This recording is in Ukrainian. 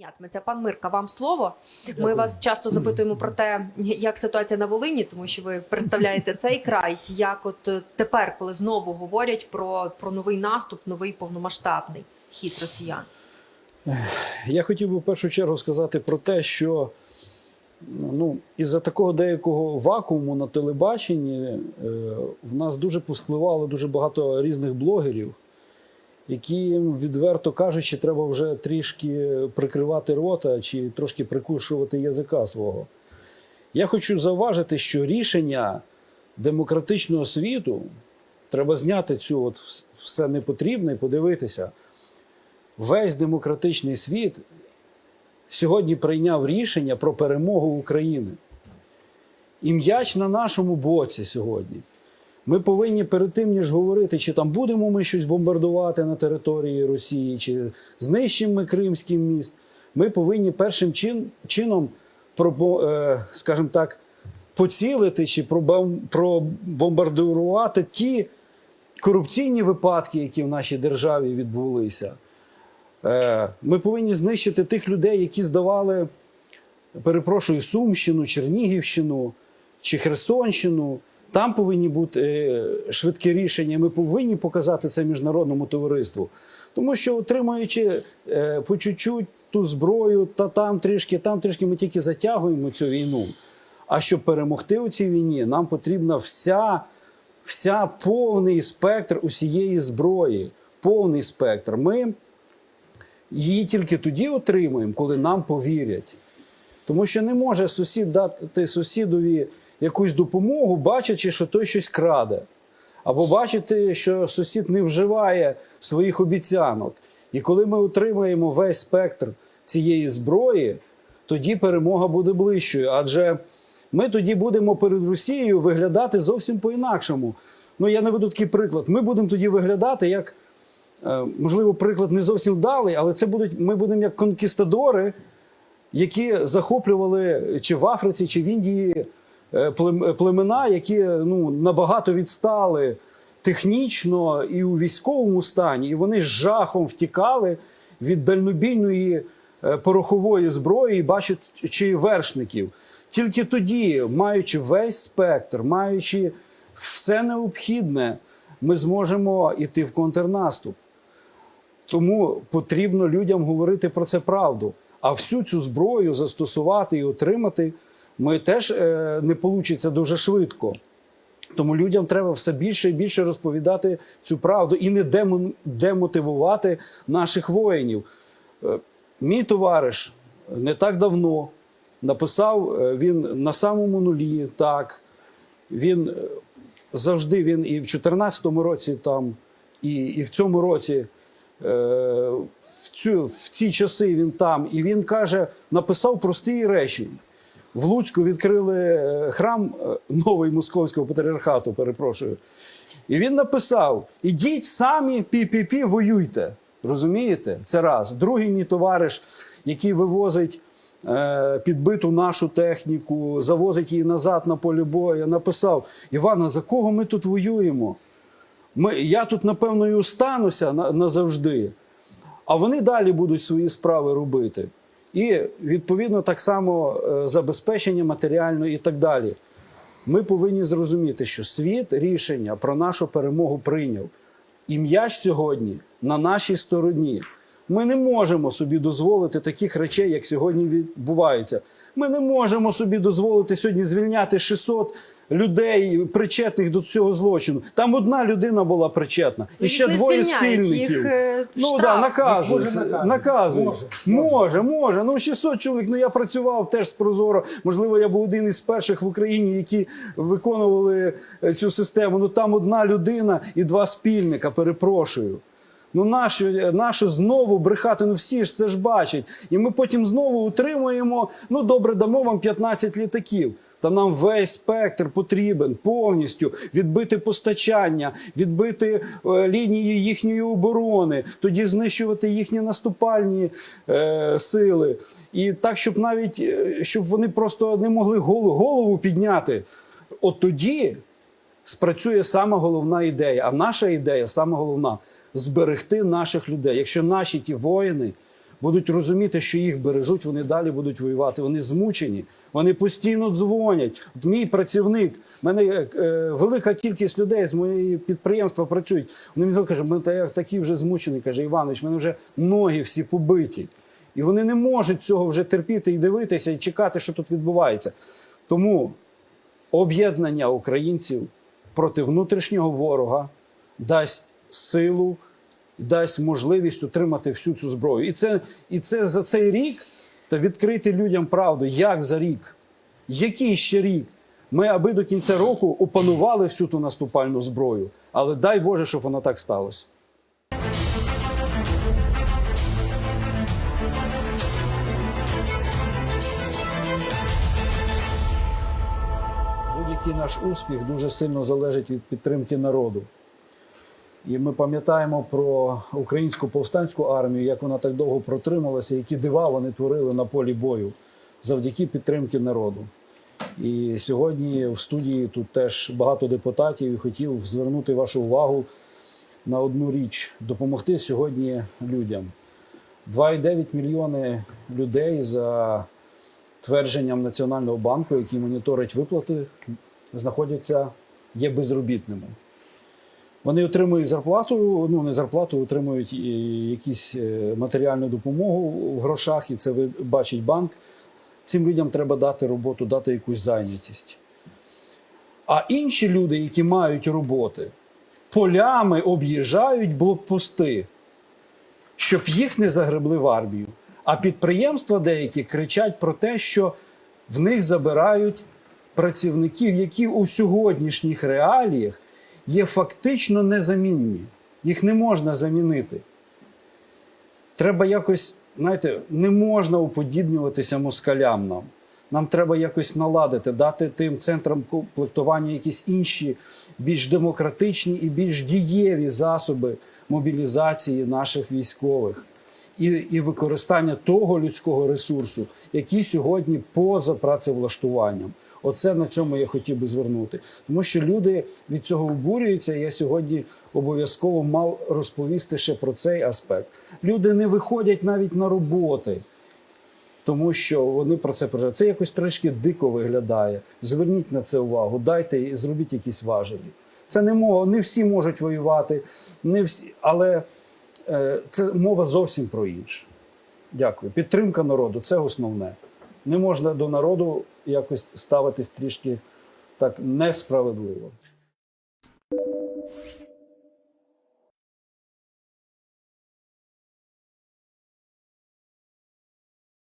Ятметься. Пан Мирка, вам слово. Ми вас часто запитуємо про те, як ситуація на Волині, тому що ви представляєте цей край. Як от е, тепер, коли знову говорять про, про новий наступ, новий повномасштабний хід росіян? Я хотів би в першу чергу сказати про те, що ну, із-за такого деякого вакууму на телебаченні е, в нас дуже повпливало дуже багато різних блогерів, яким, відверто кажучи, треба вже трішки прикривати рота чи трошки прикушувати язика свого. Я хочу зауважити, що рішення демократичного світу треба зняти цю от все непотрібне і подивитися. Весь демократичний світ сьогодні прийняв рішення про перемогу України. І м'яч на нашому боці сьогодні. Ми повинні перед тим, ніж говорити, чи там будемо ми щось бомбардувати на території Росії, чи знищимо ми Кримський міст. Ми повинні першим чин, чином, е, скажімо так, поцілити чи пробомбардувати ті корупційні випадки, які в нашій державі відбулися. Е, Ми повинні знищити тих людей, які здавали, перепрошую, Сумщину, Чернігівщину чи Херсонщину. Там повинні бути е, швидкі рішення. Ми повинні показати це міжнародному товариству. Тому що, отримуючи е, по чуть-чуть ту зброю, та там трішки, там трішки ми тільки затягуємо цю війну. А щоб перемогти у цій війні, нам потрібна вся, вся повний спектр усієї зброї. Повний спектр. Ми її тільки тоді отримуємо, коли нам повірять. Тому що не може сусід дати сусідові якусь допомогу, бачачи, що той щось краде. Або бачити, що сусід не вживає своїх обіцянок. І коли ми отримаємо весь спектр цієї зброї, тоді перемога буде ближчою. Адже ми тоді будемо перед Росією виглядати зовсім по-інакшому. Ну, я наведу такий приклад. Ми будемо тоді виглядати як, е, можливо, приклад не зовсім вдалий, але це будуть, ми будемо як конкістадори, які захоплювали чи в Африці, чи в Індії племена, які ну, набагато відстали технічно і у військовому стані, і вони з жахом втікали від дальнобійної е, порохової зброї, бачачи вершників. Тільки тоді, маючи весь спектр, маючи все необхідне, ми зможемо йти в контрнаступ. Тому потрібно людям говорити про це правду. А всю цю зброю застосувати і отримати ми теж е, не вийде дуже швидко. Тому людям треба все більше і більше розповідати цю правду і не демо- демотивувати наших воїнів. Е, Мій товариш не так давно написав е, він на самому нулі, так. Він завжди він і в 2014 році там, і, і в цьому році. В, цю, в ці часи він там, і він каже, написав прості речі. В Луцьку відкрили е, храм е, новий московського патріархату, перепрошую. І він написав: ідіть самі пі-пі-пі, воюйте. Розумієте? Це раз. Другий мій товариш, який вивозить е, підбиту нашу техніку, завозить її назад на полі бою, написав: Івана, за кого ми тут воюємо? Ми, я тут, напевно, і остануся на- назавжди, а вони далі будуть свої справи робити. І відповідно так само е, забезпечення матеріально і так далі. Ми повинні зрозуміти, що світ рішення про нашу перемогу прийняв. І м'яч сьогодні на нашій стороні. Ми не можемо собі дозволити таких речей, як сьогодні відбуваються. Ми не можемо собі дозволити сьогодні звільняти 600 людей, причетних до цього злочину. Там одна людина була причетна, і ще Їх не двоє звільняють, спільників. Їх, е, Ну штраф. да, наказують. Може, наказують. наказують. Може, Може, може. Ну 600 чоловік. Ну я працював теж з Прозоро. Можливо, я був один із перших в Україні, які виконували е, цю систему. Ну там одна людина і два спільника. Перепрошую. Ну, нащо, нащо знову брехати? Ну всі ж це ж бачать. І ми потім знову утримуємо. Ну, добре, дамо вам 15 літаків. Та нам весь спектр потрібен повністю відбити постачання, відбити е, лінії їхньої оборони, тоді знищувати їхні наступальні е, сили. І так, щоб навіть е, щоб вони просто не могли голову, голову підняти. От тоді спрацює сама головна ідея. А наша ідея саме головна зберегти наших людей. Якщо наші ті воїни будуть розуміти, що їх бережуть, вони далі будуть воювати. Вони змучені, вони постійно дзвонять. От мій працівник, в мене е, е, велика кількість людей з моєї підприємства працюють. Вони мені кажуть, ми та я такий вже змучений, каже Іванович, мене вже ноги всі побиті. І вони не можуть цього вже терпіти і дивитися, і чекати, що тут відбувається. Тому об'єднання українців проти внутрішнього ворога дасть силу, дасть можливість утримати всю цю зброю. І це, і це за цей рік та відкрити людям правду, як за рік, який ще рік. Ми, аби до кінця року опанували всю ту наступальну зброю. Але дай Боже, щоб воно так сталося. Будь-який наш успіх дуже сильно залежить від підтримки народу. І ми пам'ятаємо про українську повстанську армію, як вона так довго протрималася, які дива вони творили на полі бою завдяки підтримки народу. І сьогодні в студії тут теж багато депутатів і хотів звернути вашу увагу на одну річ: допомогти сьогодні людям. 2,9 мільйони людей за твердженням Національного банку, який моніторить виплати, знаходяться є безробітними. Вони отримують зарплату, ну не зарплату, отримують якісь е, матеріальну допомогу в грошах, і це бачить банк. Цим людям треба дати роботу, дати якусь зайнятість. А інші люди, які мають роботи, полями об'їжджають блокпости, щоб їх не загребли в армію. А підприємства деякі кричать про те, що в них забирають працівників, які у сьогоднішніх реаліях є фактично незамінні. Їх не можна замінити. Треба якось, знаєте, не можна уподібнюватися москалям нам. Нам треба якось наладити, дати тим центрам комплектування якісь інші, більш демократичні і більш дієві засоби мобілізації наших військових і, і використання того людського ресурсу, який сьогодні поза працевлаштуванням. Оце на цьому я хотів би звернути. Тому що люди від цього обурюються. Я сьогодні обов'язково мав розповісти ще про цей аспект. Люди не виходять навіть на роботи, тому що вони про це переживають. Це якось трошки дико виглядає. Зверніть на це увагу, дайте і зробіть якісь важелі. Це не мова, не всі можуть воювати, не всі, але е, це мова зовсім про інше. Дякую. Підтримка народу це основне. Не можна до народу якось ставитись трішки так несправедливо.